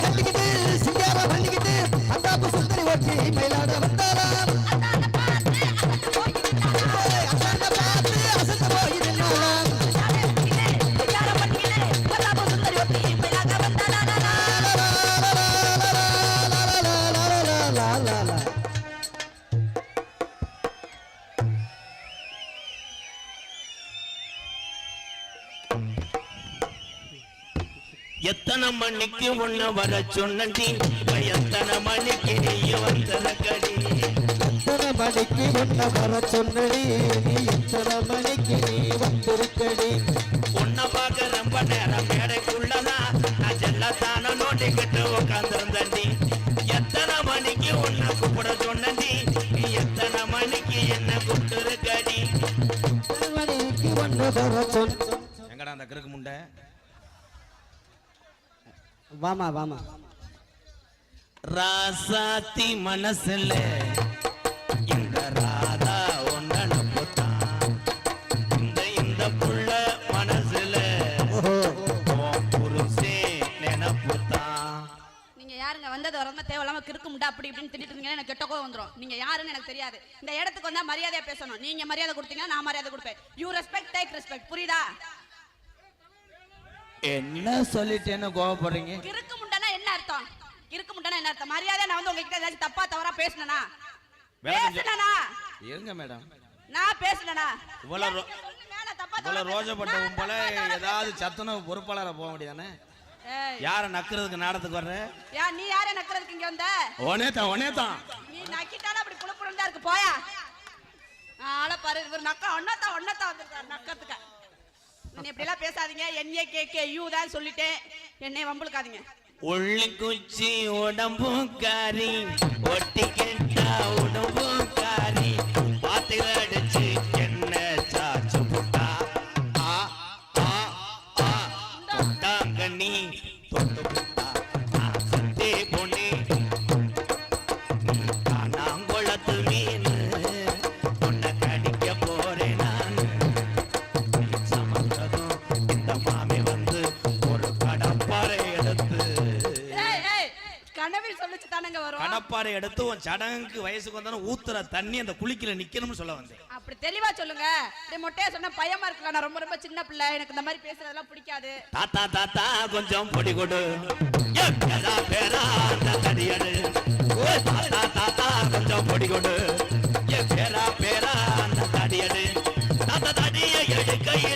கட்டிக்கிட்டு சிங்கார பண்ணிக்கிட்டு அந்தாப்பு சுந்தரி ஓட்டி மயிலாட எத்தனை மணிக்கு உன்ன வர சொன்னடி எத்தனை மணிக்கு நீ வந்தன கடி எத்தனை மணிக்கு உன்னை வர சொன்னடி நீ எத்தனை மணிக்கு நீ வந்திருக்கடி உன்னை பார்க்க ரொம்ப நேரம் மேடைக்குள்ளதான் நான் செல்லத்தான நோண்டிக்கிட்டு உட்காந்துருந்தடி எத்தனை மணிக்கு உன்னை கூப்பிட சொன்னடி நீ எத்தனை மணிக்கு என்ன கூப்பிட்டு கடி எத்தனை மணிக்கு உன்னை வர சொன்ன எங்கடா அந்த கிறுக்கு முண்டை? வாமா வாமா. ராசாத்தி மனசுல இந்த ராதா ஒன்னு புத்தான் இந்த இந்த புள்ள மனசுல புருஷே நினப்புத்தான். நீங்க யாருங்க? வந்தது வரமா தேவையில்லாம கிறுக்கு முண்டா அப்படி இப்படின்னு திட்டிட்டு இருந்தீங்கன்னா எனக்கு கெட்ட கோவம் வந்துரும். நீங்க யாருன்னு எனக்கு தெரியாது. இந்த இடத்துக்கு வந்தா மரியாதையா பேசணும். நீங்க மரியாதை கொடுத்தீங்கன்னா நான் மரியாதை கொடுப்பேன். யூ ரெஸ்பெக்ட் டேக் ரெஸ்பெக்ட் புரியுதா? என்ன சொல்லிட்டேன்னு கோவப்படுறீங்க? கிறுக்கு முண்டனா என்ன அர்த்தம்? கிறுக்கு முண்டனா என்ன அர்த்தம்? மரியாதை நான் வந்து உங்ககிட்ட ஏதாச்சும் தப்பா தவறா செஞ்ச- பேசினனா? இருங்க மேடம். நான் பேசினனா? இவ்வளவு ரோ- மேல தப்பா இவ்வளவு பேசுனா, உன் போல ஏதாவது சத்துணவு பொறுப்பாளரை போக வேண்டியதானே ஏய், யாரை நக்குறதுக்கு நாடத்துக்கு வர்ற? யா நீ யாரே நக்கிறதுக்கு இங்க வந்த? ஒனே தான் ஒனே தான். நீ நக்கிட்டாலும் அப்படி புழுப்புறம் தான் இருக்கு போயா. ஆள பாரு இவர் நக்க ஒன்னத்தா ஒன்னத்தா வந்திருக்காரு நக்கத்துக்க. நீ இப்படி எல்லாம் பேசாதீங்க. என்ஏ கே கே யூ தான் சொல்லிட்டேன் என்னை வம்புழுக்காதீங்க. உள்ளி குச்சி உடம்புக்காரி ஒட்டி கோயில் சொல்லிச்சு தானங்க வரும். கடப்பாறை எடுத்து உன் சடங்குக்கு வயசுக்கு வந்தாலும் ஊத்துற தண்ணி அந்த குளிக்கல நிக்கணும்னு சொல்ல வந்தேன். அப்படி தெளிவா சொல்லுங்க. மொட்டையா சொன்னா பயமா இருக்குல்ல நான் ரொம்ப ரொம்ப சின்ன பிள்ளை எனக்கு இந்த மாதிரி பேசுறதெல்லாம் பிடிக்காது. தாத்தா தாத்தா கொஞ்சம் பொடி கொடு. பேரா தடியடு தாத்தா தாத்தா கொஞ்சம் பொடி கொடு. பேரா பேரா அந்த தடியடு தாத்தா தடிய எடுக்கைய